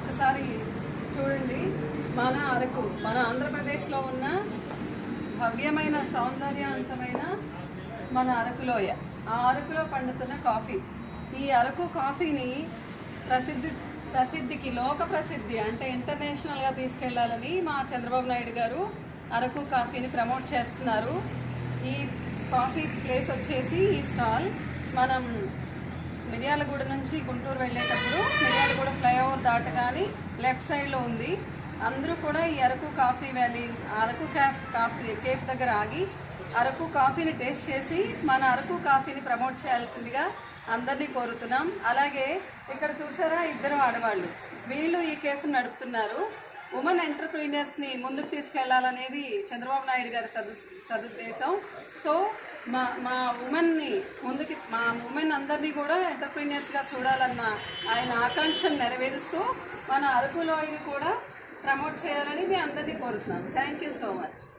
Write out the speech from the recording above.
ఒకసారి చూడండి. మన అరకు మన ఆంధ్రప్రదేశ్లో ఉన్న భవ్యమైన సౌందర్యవంతమైన మన అరకులోయ ఆ అరకులో పండుతున్న కాఫీ. ఈ అరకు కాఫీని ప్రసిద్ధి ప్రసిద్ధికి లోక ప్రసిద్ధి అంటే ఇంటర్నేషనల్గా తీసుకెళ్ళాలని మా చంద్రబాబు నాయుడు గారు అరకు కాఫీని ప్రమోట్ చేస్తున్నారు. ఈ కాఫీ ప్లేస్ వచ్చేసి ఈ స్టాల్. మనం మిర్యాలగూడ నుంచి గుంటూరు వెళ్ళేటప్పుడు మిర్యాల దాటగానే లెఫ్ట్ సైడ్లో ఉంది. అందరూ కూడా ఈ అరకు కాఫీ వ్యాలీ అరకు క్యాఫ్ కాఫీ కేఫ్ దగ్గర ఆగి అరకు కాఫీని టేస్ట్ చేసి మన అరకు కాఫీని ప్రమోట్ చేయాల్సిందిగా అందరినీ కోరుతున్నాం. అలాగే ఇక్కడ చూసారా ఇద్దరు ఆడవాళ్ళు. వీళ్ళు ఈ కేఫ్ నడుపుతున్నారు. ఉమెన్ ఎంటర్ప్రీనియర్స్ని ముందుకు తీసుకెళ్ళాలనేది చంద్రబాబు నాయుడు గారి సదు సదుద్దేశం. సో మా మా ఉమెన్ని ముందుకి మా ఉమెన్ అందరినీ కూడా ఎంటర్ప్రీనియర్స్గా చూడాలన్న ఆయన ఆకాంక్షను నెరవేరుస్తూ మన అరకులోయని కూడా ప్రమోట్ చేయాలని మీ అందరినీ కోరుతున్నాం. Thank you so much